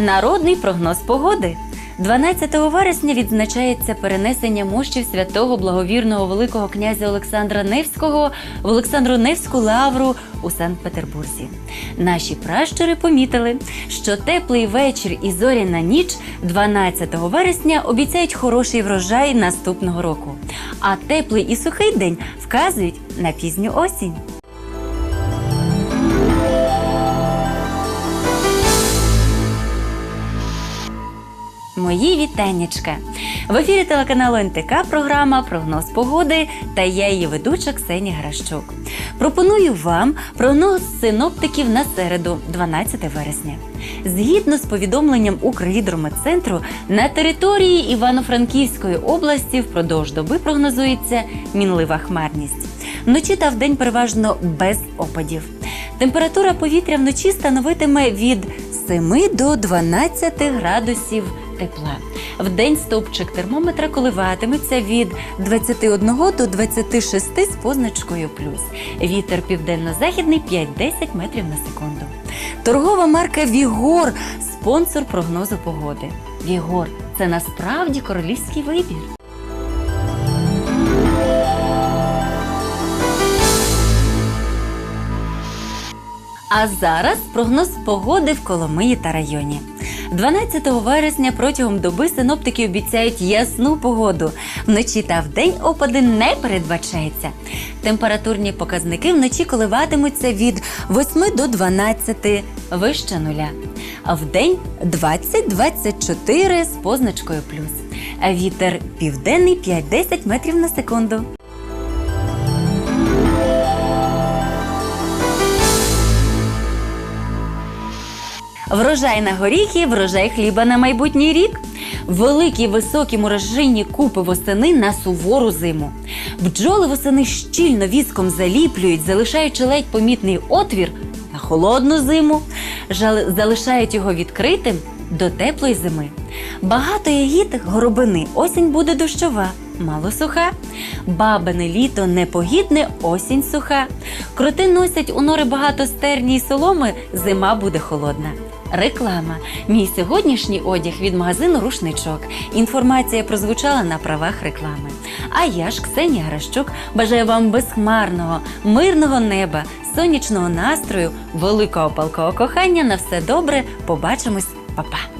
Народний прогноз погоди. 12 вересня відзначається перенесення мощів святого благовірного великого князя Олександра Невського в Олександру Невську лавру у Санкт-Петербурзі. Наші пращури помітили, що теплий вечір і зоряна ніч 12 вересня обіцяють хороший врожай наступного року. А теплий і сухий день вказують на пізню осінь. Мої вітаннячка! В ефірі телеканалу НТК програма Прогноз погоди та я її ведуча Ксенія Гращук. Пропоную вам прогноз синоптиків на середу, 12 вересня. Згідно з повідомленням Укргідрометцентру, на території Івано-Франківської області впродовж доби прогнозується мінлива хмарність. Вночі та вдень переважно без опадів. Температура повітря вночі становитиме від 7 до 12 градусів тепла. Вдень стовпчик термометра коливатиметься від 21 до 26 з позначкою плюс. Вітер південно-західний 5-10 метрів на секунду. Торгова марка Вігор спонсор прогнозу погоди. Вігор це насправді королівський вибір. А зараз прогноз погоди в Коломиї та районі. 12 вересня протягом доби синоптики обіцяють ясну погоду. Вночі та вдень опади не передбачається. Температурні показники вночі коливатимуться від 8 до 12 вище нуля. А вдень 20-24 з позначкою плюс. Вітер південний 5-10 метрів на секунду. Врожай на горіхи, врожай хліба на майбутній рік. Великі високі мурашинні купи восени на сувору зиму. Бджоли восени щільно віском заліплюють, залишаючи ледь помітний отвір на холодну зиму, залишають його відкритим до теплої зими. Багато ягід горобини, осінь буде дощова. Мало суха, бабине літо непогідне, осінь суха. Кроти носять у нори багато стерні й соломи, зима буде холодна. Реклама. Мій сьогоднішній одяг від магазину Рушничок. Інформація прозвучала на правах реклами. А я ж Ксенія Гращук бажаю вам безхмарного, мирного неба, сонячного настрою, великого палкого кохання. На все добре. Побачимось, Па-па!